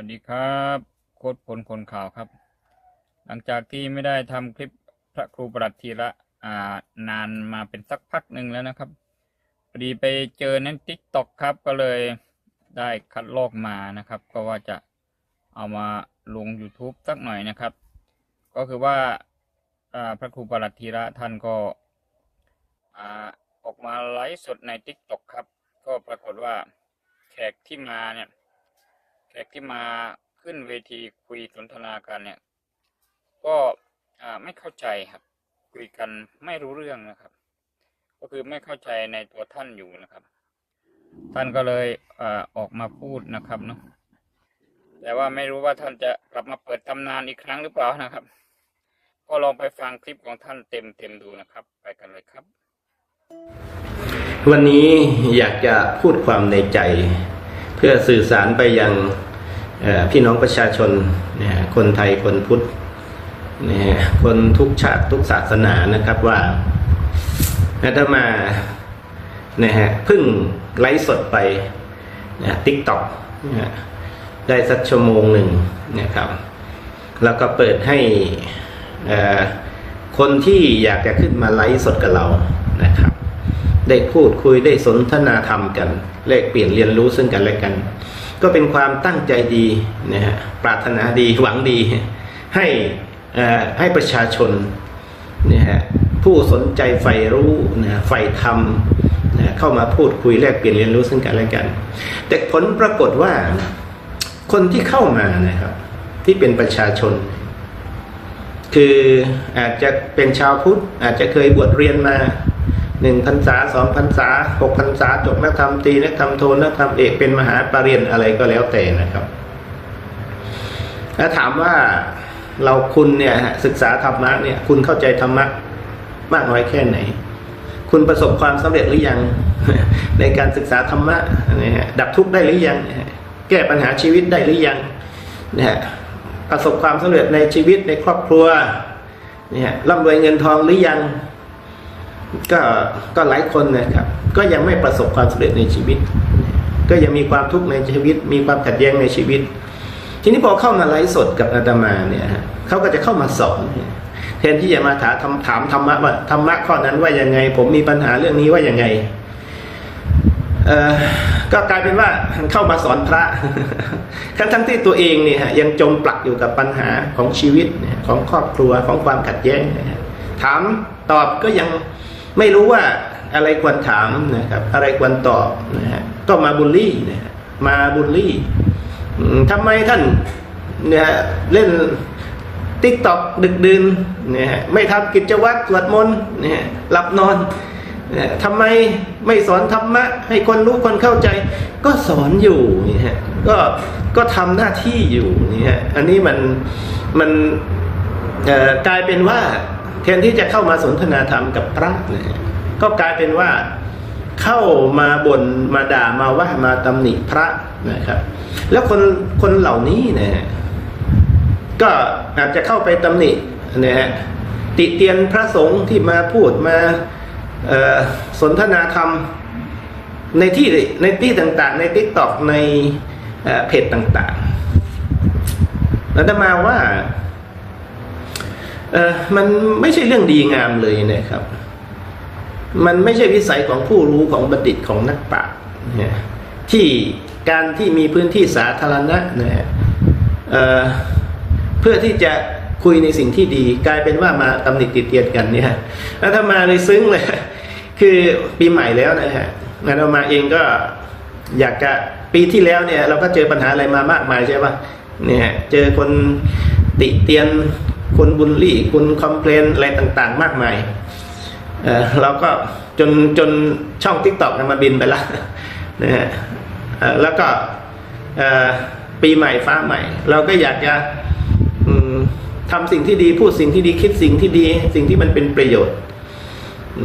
วัสดีครับโค้ดพลคนข่าวครับ หลังจากที่ไม่ได้ทำคลิปพระครูประหลัดทีละอ่านานมาเป็นสักพักหนึ่งแล้วนะครับพอดีไปเจอนั้นทิกตอกครับ ก็เลยได้คัดลอกมานะครับ ก็ว่าจะเอามาลง YouTube สักหน่อยนะครับ ก็คือว่าพระครูประหลัดทีละท่านก็อออกมาไลฟ์สดในทิกตอกครับ ก็ปรากฏว่าแขกที่มาเนี่ย กที่มาขึ้นเวทีคุยสนทนากันเนี่ย ก็ไม่เข้าใจครับ คุยกันไม่รู้เรื่องนะครับ ก็คือไม่เข้าใจในตัวท่านอยู่นะครับ ท่านก็เลยอออกมาพูดนะครับเนาะแต่ว่าไม่รู้ว่าท่านจะกลับมาเปิดตำนานอีกครั้งหรือเปล่านะครับ ก็ลองไปฟังคลิปของท่านเต็มเต็มๆดูนะครับ ไปกันเลยครับ วันนี้อยากจะพูดความในใจ เพื่อสื่อสารไปยัง พี่น้องประชาชนนะคนไทยคนพุทธนะคนทุกชาติทุกศาสนานะครับว่าอาตมานะฮะเพิ่งไลฟ์สดไปนะติ๊กต็อกนะได้สักชั่วโมงหนึ่งนะครับ แล้วก็เปิดให้คนที่อยากจะขึ้นมาไลฟ์สดกับเรานะครับ ได้พูดคุยได้สนทนาธรรมกัน แลกเปลี่ยนเรียนรู้ซึ่งกันและกัน ก็เป็นความตั้งใจดีนะฮะปรารถนาดีหวังดี ให้ให้ประชาชนนะฮะผู้สนใจใฝ่รู้นะใฝ่ธรรมนะเข้ามาพูดคุยแลกเปลี่ยนเรียนรู้ซึ่งกันและกัน แต่ผลปรากฏว่าคนที่เข้ามานะครับ ที่เป็นประชาชน คืออาจจะเป็นชาวพุทธอาจจะเคยบวชเรียนมา หนึ่งพรรษาสองพรรษาหกพรรษาจบนักธรรมตีนักธรรมโทนักธรรมเอกเป็นมหาปรริญญาอะไรก็แล้วแต่นะครับถ้าถามว่าเราคุณเนี่ยศึกษาธรรมะเนี่ย คุณเข้าใจธรรมะมากน้อยแค่ไหน คุณประสบความสำเร็จหรือยัง ในการศึกษาธรรมะนะฮะดับทุกข์ได้หรือยัง แก้ปัญหาชีวิตได้หรือยังนะฮะประสบความสำเร็จในชีวิตในครอบครัวเนี่ยร่ำรวยเงินทองหรือยัง ก็ก็หลายคนนะครับ ก็ยังไม่ประสบความสำเร็จในชีวิต ก็ยังมีความทุกข์ในชีวิต มีความขัดแย้งในชีวิต ทีนี้พอเข้ามาไลฟ์สดกับอาตมาเนี่ยฮะเขาก็จะเข้ามาสอนแทนที่จะมาถามถามธรรมะว่าธรรมะข้อนั้นว่ายังไง ผมมีปัญหาเรื่องนี้ว่ายังไงเอ่อก็กลายเป็นว่าเข้ามาสอนพระทั้งทั้งที่ตัวเองเนี่ยฮะยังจมปลักอยู่กับปัญหาของชีวิตของครอบครัวของความขัดแย้งถามตอบก็ยัง ไม่รู้ว่าอะไรควรถามนะครับ อะไรควรตอบนะฮะก็มาบูลลี่นะฮะมาบูลลี่ทำไมท่านเนี่ยเล่นติ๊กต็อกดึกดื่นเนี่ยไม่ทำกิจวัตรสวดมนต์เนี่ยหลับนอนเนี่ยทำไมไม่สอนธรรมะ ให้คนรู้คนเข้าใจ ก็สอนอยู่นี่ฮะก็ก็ทำหน้าที่อยู่นี่ฮะอันนี้มันมันกลายเป็นว่า แทนที่จะเข้ามาสนทนาธรรมกับพระเนี่ยก็กลายเป็นว่าเข้ามาบน่นมาด่ามาว่ามาตำหนิพระนะครับ แล้วคนคนเหล่านี้นะฮะก็อาจจะเข้าไปตำหนินะฮะติเตียนพระสงฆ์ที่มาพูดมาสนทนาธรรมในที่ในที่ต่างๆ ในทิกตอกในเอ่อเพจต่างๆแล้วจะมาว่า เออมันไม่ใช่เรื่องดีงามเลยนะครับ มันไม่ใช่วิสัยของผู้รู้ของบัณฑิตของนักปราชญ์นะที่การที่มีพื้นที่สาธารณะนะฮะเเพื่อที่จะคุยในสิ่งที่ดี กลายเป็นว่ามาตำหนิติเตียนกันเนี่ยแล้วถ้ามาเลยซึ้งเลยคือปีใหม่แล้วนะฮะแล้วเรามาเองก็อยากจะปีที่แล้วเนี่ย เราก็เจอปัญหาอะไรมามากมายใช่ปะเนี่ยเจอคนติเตียน คนบุลลี่คนคอมเพลนอะไรต่างๆ มากมายเออเราก็จนจนช่องทิกตอกมาบินไปละนะฮะแล้วก็ปีใหม่ฟ้าใหม่ เราก็อยากจะอืมทำสิ่งที่ดีพูดสิ่งที่ดีคิดสิ่งที่ดี สิ่งที่มันเป็นประโยชน์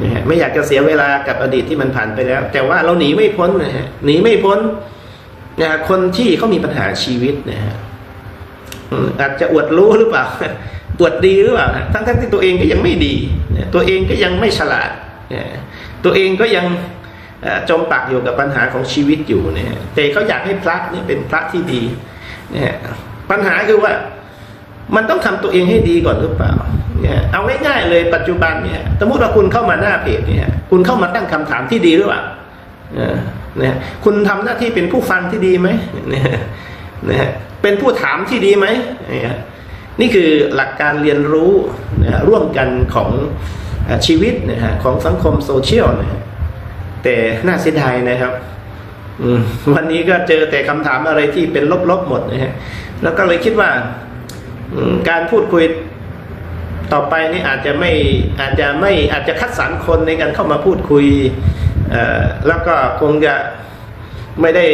นะฮะไม่อยากจะเสียเวลากับอดีตที่มันผ่านไปแล้ว แต่ว่าเราหนีไม่พ้นนะฮะหนีไม่พ้นนะคนที่เขามีปัญหาชีวิตนะฮะอาจจะอวดรู้หรือเปล่า อวดดีหรือเปล่าทั้งทั้งๆที่ตัวเองก็ยังไม่ดี ตัวเองก็ยังไม่ฉลาด ตัวเองก็ยังจมปักอยู่กับปัญหาของชีวิตอยู่เนี่ยแต่เขาอยากให้พระนี่เป็นพระที่ดีเนี่ยปัญหาคือว่ามันต้องทำตัวเองให้ดีก่อนหรือเปล่าเนี่ยเอาง่ายๆเลยปัจจุบันเนี่ยสมมติว่าคุณเข้ามาหน้าเพจเนี่ยคุณเข้ามาตั้งคำถามที่ดีหรือเปล่าเนี่ยคุณทำหน้าที่เป็นผู้ฟังที่ดีไหมเนี่ยเนี่ยเป็นผู้ถามที่ดีไหมเนี่ย นี่คือหลักการเรียนรู้นะร่วมกันของชีวิตนะฮะของสังคมโซเชียลนะฮะแต่น่าเสียดายนะครับวันนี้ก็เจอแต่คำถามอะไรที่เป็นลบๆหมดนะฮะแล้วก็เลยคิดว่าการพูดคุยต่อไปนี่อาจจะไม่อาจจะไม่อาจจะคัดสรรคนในการเข้ามาพูดคุยแล้วก็คงจะไม่ได้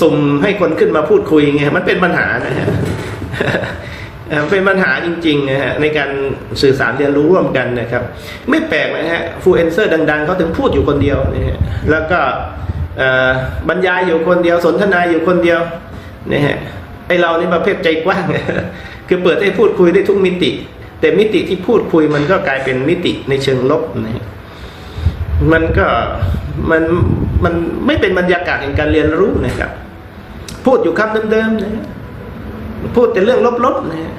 สุ่มให้คนขึ้นมาพูดคุยไงมันเป็นปัญหานะฮะ เป็นปัญหาจริงๆนะฮะในการสื่อสารเรียนรู้ร่วมกันนะครับ ไม่แปลกนะฮะฟูเอนเซอร์ดัง ๆเขาถึงพูดอยู่คนเดียวนะฮะแล้วก็บรรยายอยู่คนเดียวสนทนาอยู่คนเดียวนะฮะไอเรานี่ประเภทใจกว้าง คือเปิดให้พูดคุยได้ทุกมิติ แต่มิติที่พูดคุยมันก็กลายเป็นมิติในเชิงลบนะฮะมันก็มันมันไม่เป็นบรรยากาศแห่งการเรียนรู้นะครับ พูดอยู่คำเดิมๆนะ พูดแต่เรื่องลบๆนะฮะ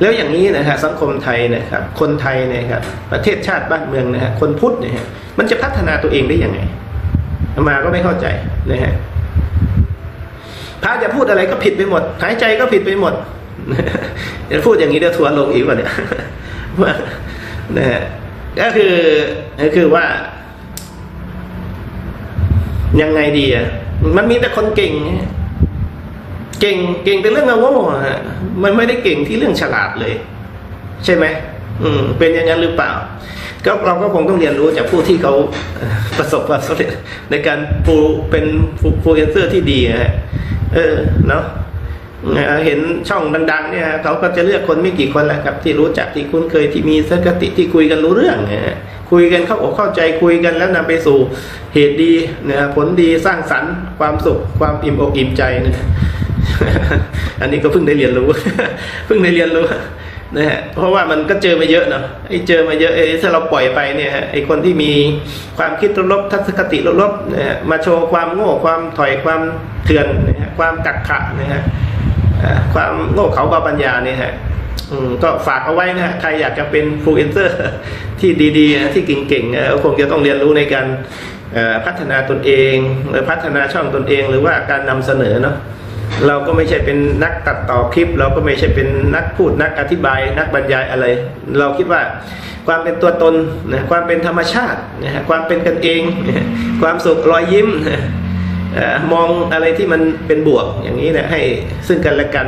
แล้วอย่างนี้นะฮะสังคมไทยนะครับ คนไทยนยครับประเทศชาติบ้านเมืองนะฮะคนพุทธนี่ยฮะมันจะพัฒนาตัวเองได้ยังไงมาก็ไม่เข้าใจนะฮะพระจะพูดอะไรก็ผิดไปหมด หายใจก็ผิดไปหมดจะพูดอย่างนี้เดี๋ยวทัวลงอีกว่าเนี่ยว่านะฮะก็คือก็คือว่า ยังไงดีอะมันมีแต่คนเก่งไง เก่งเก่งแต่เรื่องโง่ฮะมันไม่ได้เก่งที่เรื่องฉลาดเลย ใช่ไหมอืมเป็นอย่างนั้นหรือเปล่า ก็เราก็คงต้องเรียนรู้จากผู้ที่เขาประสบความสำเร็จในการปูเป็นฟูเอนเซอร์ที่ดีฮะเออเนาะเห็นช่องดัง ๆ เนี่ยเขาก็จะเลือกคนไม่กี่คนแหละครับ ที่รู้จักที่คุ้นเคยที่มีสกติที่คุยกันรู้เรื่องนะฮะคุยกันเข้าอกเข้าใจคุยกันแล้วนำไปสู่เหตุดีนะฮะผลดีสร้างสรรค์ความสุขความอิ่มอกอิ่มใจนะ อันนี้ก็เพิ่งได้เรียนรู้ เพิ่งได้เรียนรู้นะฮะเพราะว่ามันก็เจอมาเยอะเนาะไอ้เจอมาเยอะไอ้ถ้าเราปล่อยไปเนี่ยฮะไอ้คนที่มีความคิดลบทัศนคติลบๆนะฮะมาโชว์ความโง่ความถอยความเถื่อนนะฮะความกักขะนะฮะความโง่เขาเบาปัญญาเนี่ยฮะก็ฝากเอาไว้นะฮะใครอยากจะเป็นฟลูเอนเซอร์ที่ดีๆ ที่เก่งๆเออคงจะต้องเรียนรู้ในการพัฒนาตนเอง หรือพัฒนาช่องตนเอง หรือว่าการนำเสนอเนาะ เราก็ไม่ใช่เป็นนักตัดต่อคลิป เราก็ไม่ใช่เป็นนักพูดนักอธิบาย นักบรรยายอะไร เราคิดว่าความเป็นตัวตนนะความเป็นธรรมชาตินะฮะความเป็นกันเอง ความสุขรอยยิ้มมองอะไรที่มันเป็นบวกอย่างนี้นะให้ซึ่งกันและกัน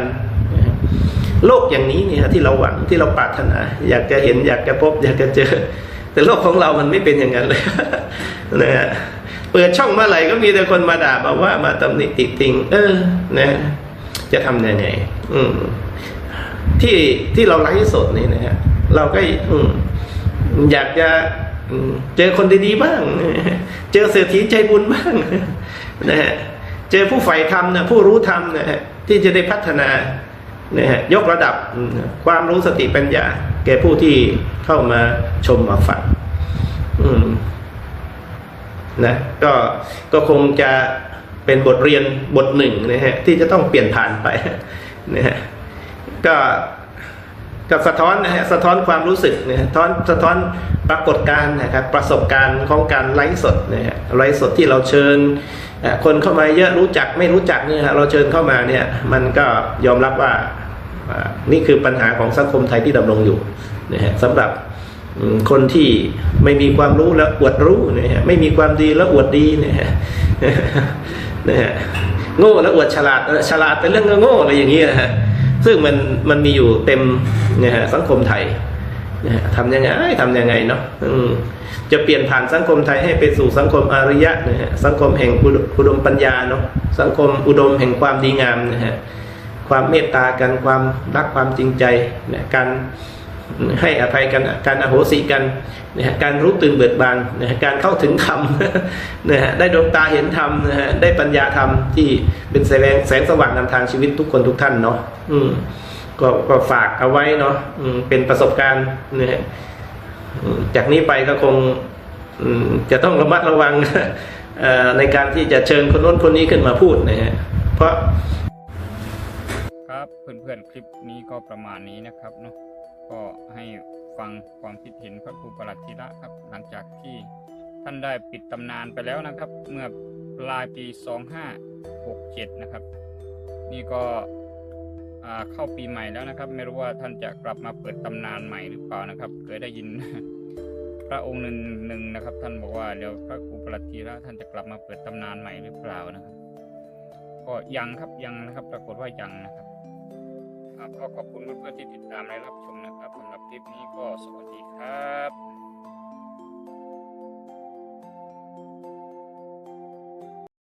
โลกอย่างนี้เนี่ยที่เราหวังที่เราปรารถนา อยากจะเห็นอยากจะพบ อยากจะเจอ แต่โลกของเรามันไม่เป็นอย่างนั้นเลยนะฮะ ปิดช่องเมื่อไหร่ก็มีแต่คนมาด่าบอกว่ามาตำหนิติติง เออ นะ จะทำยังไง อืมที่ที่เราไลฟ์สดนี่นะฮะเราก็อืมอยากจะเจอคนดีๆบ้าง เจอเศรษฐีใจบุญบ้างนะฮะเจอผู้ใฝ่ธรรมนะผู้รู้ธรรมนะฮะที่จะได้พัฒนานะฮะยกระดับความรู้สติปัญญา แก่ผู้ที่เข้ามาชมมาฟังอืม นะก็ก็คงจะเป็นบทเรียนบทหนึ่งนะฮะที่จะต้องเปลี่ยนผ่านไปนะฮะก็ก็สะท้อนนะฮะสะท้อนความรู้สึกนะฮะสะท้อนสะท้อนปรากฏการณ์นะครับประสบการณ์ของการไลฟ์สดนะฮะไลฟ์สดที่เราเชิญคนเข้ามาเยอะรู้จักไม่รู้จักเนี่ยฮะเราเชิญเข้ามาเนี่ยมันก็ยอมรับว่านี่คือปัญหาของสังคมไทยที่ดำรงอยู่นะฮะสำหรับ คนที่ไม่มีความรู้แล้วอวดรู้นะฮะไม่มีความดีแล้วอวดดีนะฮะนะฮะโง่แล้วอวดฉลาดฉลาดเป็นเรื่องโง่อะไรอย่างเงี้ยนะฮะซึ่งมันมันมีอยู่เต็มนะฮะสังคมไทยนะฮะทำยังไงทำยังไงเนาะจะเปลี่ยนผ่านสังคมไทยให้ไปสู่สังคมอารยะนะฮะสังคมแห่งอุดอุดมปัญญาเนาะสังคมอุดมแห่งความดีงามนะฮะความเมตตากันความรักความจริงใจนะการ ให้อภัยกันการอโหสิกันนะฮะการรู้ตื่นเบิกบานนะฮะการเข้าถึงธรรมนะฮะได้ดวงตาเห็นธรรมนะฮะได้ปัญญาธรรมที่เป็นแสงแสงสว่างนำทางชีวิตทุกคนทุกท่านเนาะอืมก็ก็ฝากเอาไว้เนาะอืมเป็นประสบการณ์นะฮะจากนี้ไปก็คงจะต้องระมัดระวังในการที่จะเชิญคนโน้นคนนี้ขึ้นมาพูดนะฮะเพราะครับเพื่อนๆคลิปนี้ก็ประมาณนี้นะครับเนาะ ก็ให้ฟังความคิดเห็นพระครูประหลัดธีระครับ หลังจากที่ท่านได้ปิดตำนานไปแล้วนะครับ เมื่อปลายปี 2567 นะครับ นี่ก็เข้าปีใหม่แล้วนะครับ ไม่รู้ว่าท่านจะกลับมาเปิดตำนานใหม่หรือเปล่านะครับ เคยได้ยินพระองค์หนึ่งหนึ่งนะครับ ท่านบอกว่าเดี๋ยวพระครูประหลัดธีระท่านจะกลับมาเปิดตำนานใหม่หรือเปล่านะครับ ก็ยังครับยังนะครับ ปรากฏว่ายังนะครับ ก็ขอบคุณเพื่อนๆที่ติดตามและรับชมนะครับสำหรับคลิปนี้ก็สวัสดีครับ